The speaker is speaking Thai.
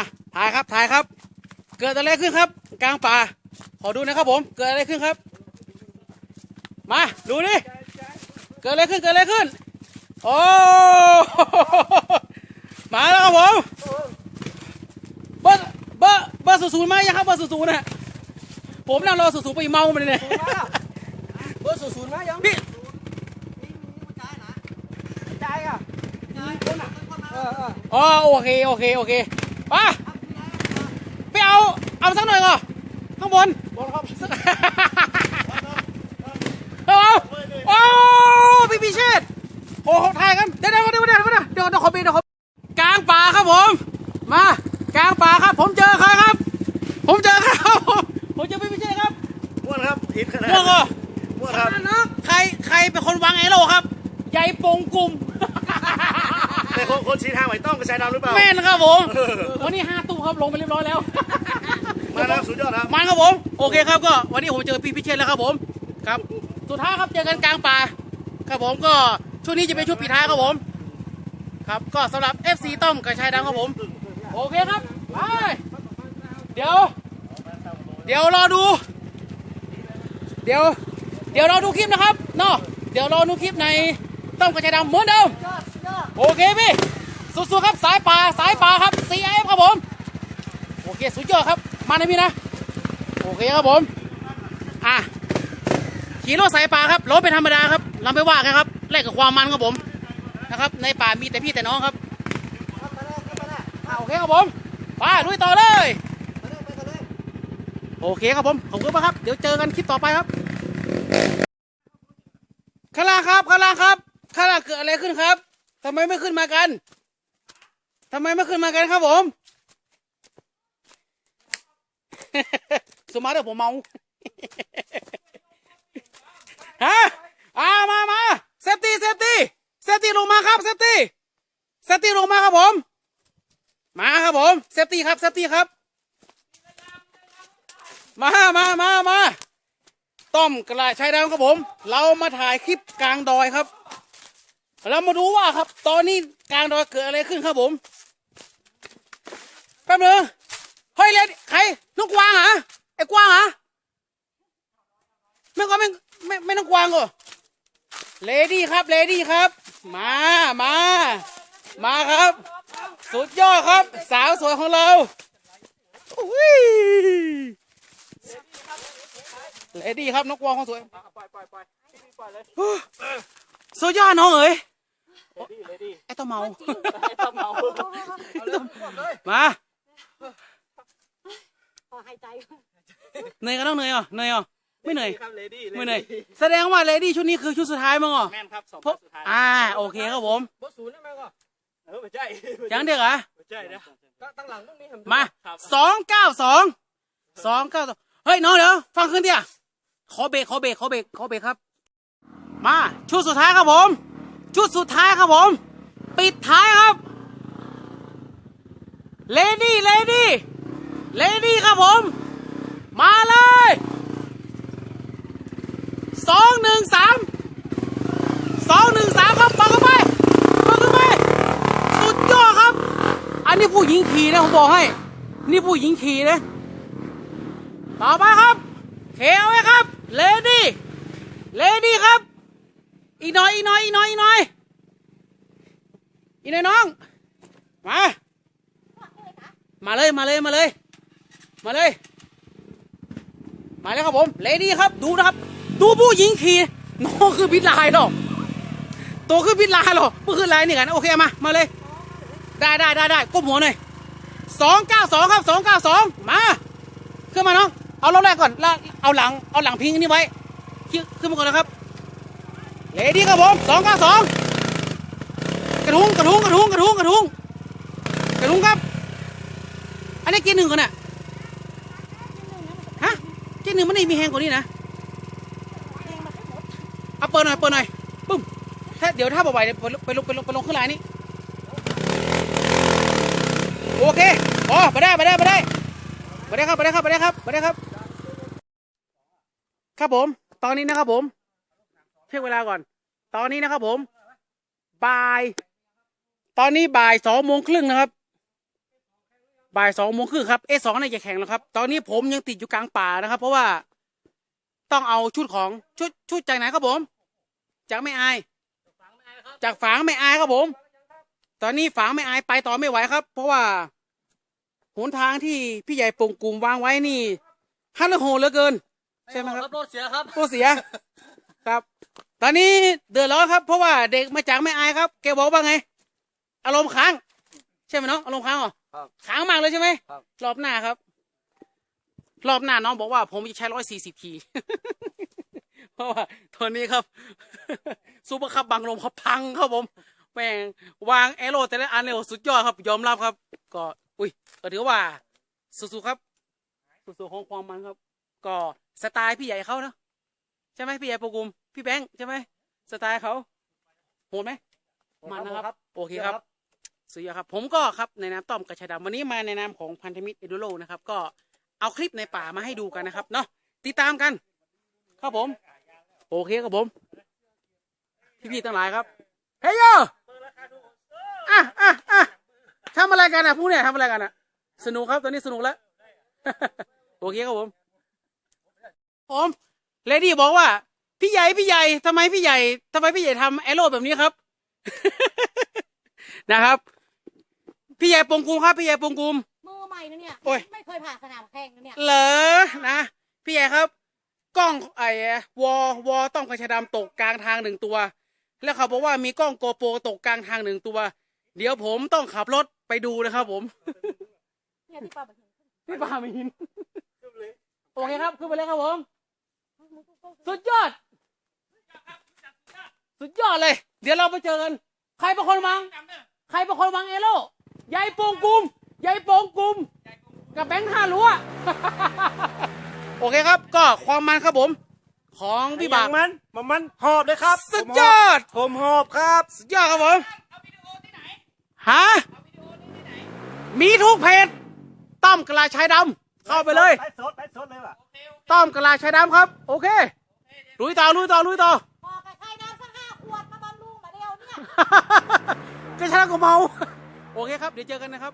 มาถ่ายครับถ่ายครับ เกิดอะไรขึ้นครับ กลางป่า ขอดูนะครับผม เกิดอะไรขึ้นครับ มาดูดิเกิดอะไรขึ้นเกิดอะไรขึ้น โอ้มาแล้วครับผมเบอร์เบอร์เบอร์ศูนย์มายังครับเบอร์ศูนย์นะผมนั่งรอศูนย์ไปเมามันเลยเนี่ยเบอร์ศูนย์ศูนย์มายังพี่ใจอะคนอะเออเอออ๋อโอเคโอเคโอเค ไปไปเอา เอาสักหน่อยก่อนข้างบนบอลครับเอาเอาโอ้พี่พิเชษโอ้โหถ่ายกัน เดี๋ยวเดี๋ยวเดี๋ยวเดี๋ยวเดี๋ยวเดี๋ยวเดี๋ยวขอเบรกเดี๋ยวขอกลางป่าครับผม มากลางป่าครับ ผมเจอใครครับ ผมเจอใครครับผมผมเจอพี่พิเชษครับม้วนครับหินขนาดม่วงเหรอม้วนครับใครใครเป็นคนวางไอโร่ครับใหญ่ปงกลุ่มแต่ คนคนชี้ทางไหวต้องกระชายดำหรือเปล่า แม่นครับผมวันนี้ห้าตู้ครับลงไปเรียบร้อยแล้ว มาแล้วสุดยอดครับมันครับผม โอเคครับก็วันนี้ผมเจอพี่พิเชษแล้วครับผมครับ สุดท้ายครับเจอกันกลางป่าครับผมก็ช่วงนี้จะเป็นช่วงปิดท้ายครับผม ครับก็สำหรับ FC ต้อมกับชายดำครับผม โอเคครับไปเดี๋ยว เดี๋ยวรอดู เดี๋ยว เดี๋ยวรอดูคลิปนะครับเนาะเดี๋ยวรอดูคลิปในต้อมกับชายดำเหมือนเดิม โอเคพี่สุดๆครับสายป่าสายป่าครับ CIF ครับผมโอเคสุดยอดครับมานะพี่นะโอเคครับผมอะขี่รถสายป่าครับรถเป็นธรรมดาครับเราไม่ว่ากันครับแลกกับความมันครับผมนะครับในป่ามีแต่พี่แต่น้องครับมาเลยมาเลยอะโอเคครับผมไปลุยต่อเลยมาเลยไปกันเลยโอเคครับผมขอบคุณมากครับ เดี๋ยวเจอกันคลิปต่อไปครับข้างล่างครับข้างล่างครับข้างล่างเกิดอะไรขึ้นครับ ทำไมไม่ขึ้นมากันทำไมไม่ขึ้นมากันครับผม สมมาเดี๋ยวผมเมา ฮะอ่ามามาเซฟตี้เซฟตี้เซฟตี้ลงมาครับเซฟตี้เซฟตี้ลงมาครับผม มาครับผมเซฟตี้ครับเซฟตี้ครับ มามามามาต้อมกระชายดำครับผม เรามาถ่ายคลิปกลางดอยครับ เรามาดูว่าครับ ตอนนี้กลางดอยเกิดอะไรขึ้นครับผมแป๊บนึงเฮ้ยเลดใครน้องกวางเหรอไอ้กวางเหรอไม่ก็ไม่ไม่ไม่น้องกวางเหรอเลดี้ครับเลดี้ครับ มามามาครับ สุดยอดครับ สาวสวยของเราอุ้ยเลดี้ครับนกวางของสวยปล่อยปล่อยปล่อยปล่อยเลยสุดยอดน้องเอ๋ยดีเลยดี ไอ้ตัวเมาไอต้องเมามาขอหายใจเหนื่อยกันต้องเหนื่อยเหรอเหนื่อยเหรอไม่เหนื่อยไม่เหนื่อยแสดงว่าเลดี้ชุดนี้คือชุดสุดท้ายมั้งเหรอแม่นครับสองเพราะสุดท้ายอ่าโอเคครับผมบอร์ศูนย์ได้ไหมก็เออไม่ใช่ยังเด็กเหรอไม่ใช่นะตั้งหลังพวกนี้มาสองเก้าสองสองเก้าสองเฮ้ยน้องเดี๋ยวฟังขึ้นเดียขอเบรกขอเบรกขอเบรกขอเบรกครับ มาชุดสุดท้ายครับผม ชุดสุดท้ายครับผม ปิดท้ายครับ เลดี้เลดี้เลดี้ครับผม มาเลยสองหนึ่งสามสองหนึ่งสามครับปังเข้าไปปังเข้าไปสุดยอดครับ อันนี้ผู้หญิงขี่นะผมบอกให้ นี่ผู้หญิงขี่นะต่อไปครับเคเอาไว้ครับ เลดี้เลดี้ครับ อีกหน่อยอีกหน่อยอีกหน่อยอีกหน่อยอีกหน่อยน้อง มา มาเลยมาเลยมาเลย มาเลย มาเลยครับผมเลดี้ครับดูนะครับ ดูผู้หญิงขี่น้องคือบิดลายหรอกตัวคือบิดลายหรอกเมื่อคืนลายนี่กันโอเคมามาเลย ได้ได้ได้ได้ก้มหัวหน่อยสองเก้าสองครับสองเก้าสองมาขึ้นมาน้อง เอารอแรกก่อนแล้วเอาหลังเอาหลังพิงนนี้ไว้ขึ้นมาก่อนนะครับ เลดี้ครับผมสองก้าสองกระทุงกระทุงกระทุงกระทุงกระทุงกระทุงครับ อันนี้กินหนึ่งก่อนน่ะฮะกินหนึ่งมันนี่มีแห้งกว่านี้นะเอาเปิดหน่อยเปิดหน่อยปุ้มถ้าเดี๋ยวถ้าบ่ไหวเดี๋ยวไปลงไปลงไปลงไปลงขึ้นลายนี้โอเคอ๋อไปได้ไปได้ไปได้ไปได้ครับไปได้ครับไปได้ครับไปได้ครับ ครับผม ตอนนี้นะครับผมเช็คเวลาก่อน ตอนนี้นะครับผมบ่าย ตอนนี้บ่ายสองโมงครึ่งนะครับบ่ายสองโมงครึ่งครับเอสองน่าจะแข่งแล้วครับ ตอนนี้ผมยังติดอยู่กลางป่านะครับ เพราะว่าต้องเอาชุดของชุดชุดจากไหนครับผม จากไม่อาย จากฝางไม่อายครับผม ตอนนี้ฝางไม่อายไปต่อไม่ไหวครับ เพราะว่าหนทางที่พี่ใหญ่ปงกลุ่มวางไว้นี่ฮันเลโหดเหลือเกิน ใช่ไหมครับรถเสียครับตัวเสียครับ ตอนนี้เดือดร้อนครับเพราะว่าเด็กมาจากไม่อายครับ แกบอกว่าไง อารมณ์ค้าง ใช่ไหมน้องอารมณ์ค้างเหรอครับค้างมากเลยใช่ไหมครับ รอบหน้าครับ รอบหน้าน้องบอกว่าผมจะใช้ร้อยสี่สิบที เพราะว่าตอนนี้ครับ ซูเปอร์คัพบางลมเขาพังครับผมแม่งวางแอโร่แต่ละอันเนี่ยโอ้สุดยอดครับ ยอมรับครับ ก็อุ้ยก็ถือว่าสู้ๆครับสู้ๆของความมันครับ ก็สไตล์พี่ใหญ่เขาเนอะใช่ไหมพี่ใหญ่โปรกุมพี่แบงค์ใช่ไหมสไตล์เขาโหดไหมมันนะครับ โอเคครับสุดยอดครับ ผมก็ครับในนามต้อมกระชายดำวันนี้มาในนามของพันธมิตรเอดูโลนะครับ ก็เอาคลิปในป่ามาให้ดูกันนะครับเนาะติดตามกัน ครับผม โอเคครับผม พี่ๆทั้งหลายครับเฮ้ยโยอะอะอะทำอะไรกันอะผู้เนี่ยทำอะไรกันอะ สนุกครับตอนนี้สนุกแล้วโอเคครับผมผม เลดี้บอกว่า พี่ใหญ่พี่ใหญ่ทำไมพี่ใหญ่ทำไมพี่ใหญ่ทำแอโร่แบบนี้ครับ นะครับ พี่ใหญ่ปงกุมครับ พี่ใหญ่ปงกุม มือใหม่นะเนี่ยโอ้ย ไม่เคยผ่านสนามแข่งนะเนี่ยเหรอนะพี่ใหญ่ครับ กล้องไอ้วอวอต้องกระชายดำตกกลางทางหนึ่งตัว แล้วเขาบอกว่ามีกล้องโกโปรตกกลางทางหนึ่งตัว เดี๋ยวผมต้องขับรถไปดูนะครับผม เนี่ยที่ปาบันทึกพี่ปาไม่หินโอเคครับ ขึ้นไปเลยครับผม สุดยอด สุดยอดเลย เดี๋ยวเราไปเจอกัน ใครเป็นคนวาง ใครเป็นคนวางเอโร่ยายโปงกุมยายโปงกุม กับแบงค์ท่ารั้วโอเคครับ ก็ความมันครับผม ของพี่บากมันมันมันหอบเลยครับ สุดยอด ผมหอบครับ สุดยอดครับผมฮะมีทุกเพจต้อมกะลาชายดำเข้าไปเลยไปสดไปสดเลยว่ะต้อมกะลาชายดำครับ โอเค ลุยต่อลุยต่อลุยต่อพอกระชายน้ำสักห้าขวดมาบำรุงมาเร็วเนี่ย ก็ชนะก็เมา โอเคครับ เดี๋ยวเจอกันนะครับ